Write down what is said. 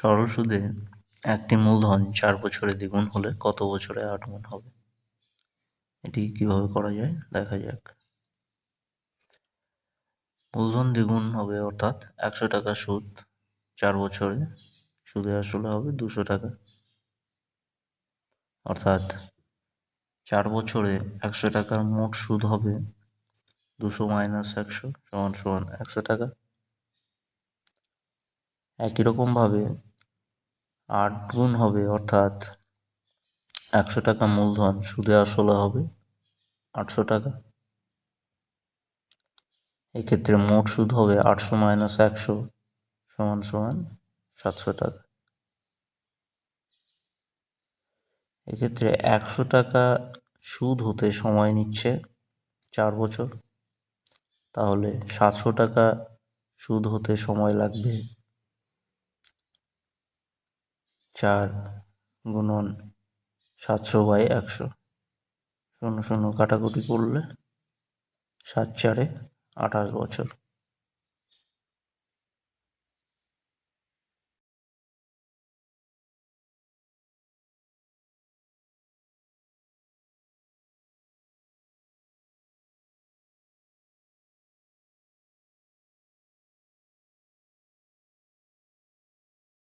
সরল সুদে একটি মূলধন চার বছরে দ্বিগুণ হলে কত বছরে আট গুণ হবে? এটি কীভাবে করা যায়? দেখা যাক। মূলধন দ্বিগুণ হবে অর্থাৎ একশো টাকা সুদ চার বছরে। সুদে আসলে হবে দুশো টাকা। অর্থাৎ চার বছরে একশো টাকার মোট সুদ হবে দুশো মাইনাস একশো সমান সমান একশো টাকা। একই রকমভাবে আট গুণ হবে, অর্থাৎ একশো টাকা মূলধন সুদে আসলে হবে আটশো টাকা। এক্ষেত্রে মোট সুদ হবে আটশো মাইনাস একশো সমান সমান সাতশো টাকা। এক্ষেত্রে একশো টাকা সুদ হতে সময় নিচ্ছে চার বছর। তাহলে সাতশো টাকা সুদ হতে সময় লাগবে চার গুণন সাতশো বাই একশো। শূন্য শূন্য কাটাকুটি করলে সাত চারে আঠাশ বছর।